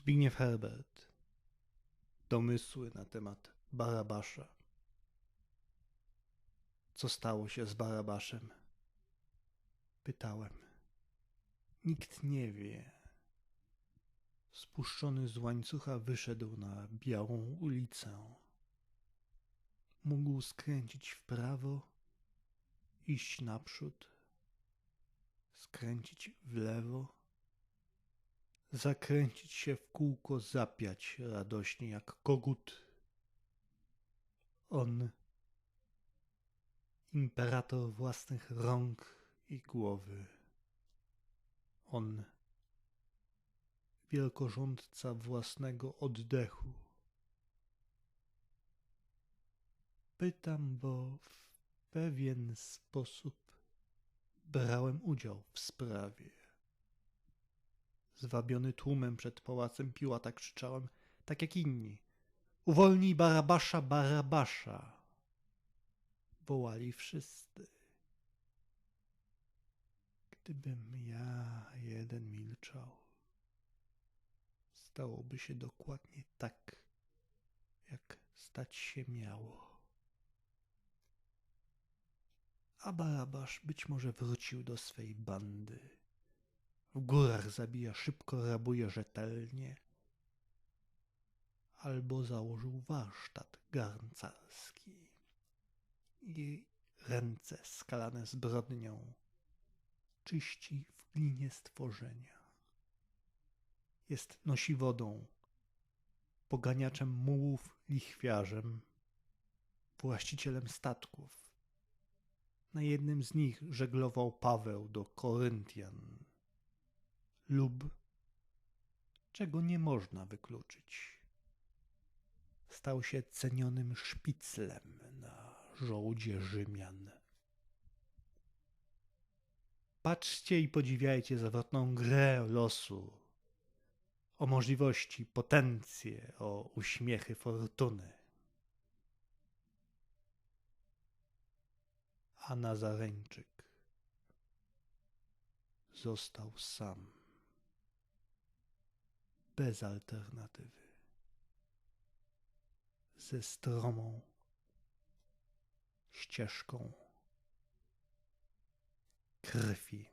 Zbigniew Herbert. Domysły na temat Barabasza. Co stało się z Barabaszem? Pytałem. Nikt nie wie. Spuszczony z łańcucha wyszedł na białą ulicę. Mógł skręcić w prawo, iść naprzód, skręcić w lewo zakręcić się w kółko, zapiać radośnie jak kogut. On, imperator własnych rąk i głowy. On, wielkorządca własnego oddechu. Pytam, bo w pewien sposób brałem udział w sprawie. Zwabiony tłumem przed pałacem Piłata krzyczałem, tak jak inni. Uwolnij Barabasza, Barabasza! Wołali wszyscy. Gdybym ja jeden milczał, stałoby się dokładnie tak, jak stać się miało. A Barabasz być może wrócił do swej bandy w górach zabija szybko, rabuje rzetelnie. Albo założył warsztat garncarski i ręce skalane zbrodnią czyści w glinie stworzenia. Jest nosiwodą, poganiaczem mułów, lichwiarzem, właścicielem statków. Na jednym z nich żeglował Paweł do Koryntian lub czego nie można wykluczyć. Stał się cenionym szpiclem na żołdzie Rzymian. Patrzcie i podziwiajcie zawrotną grę losu, o możliwości, potencje, o uśmiechy fortuny. A Nazareńczyk został sam bez alternatywy. Ze stromą ścieżką krwi.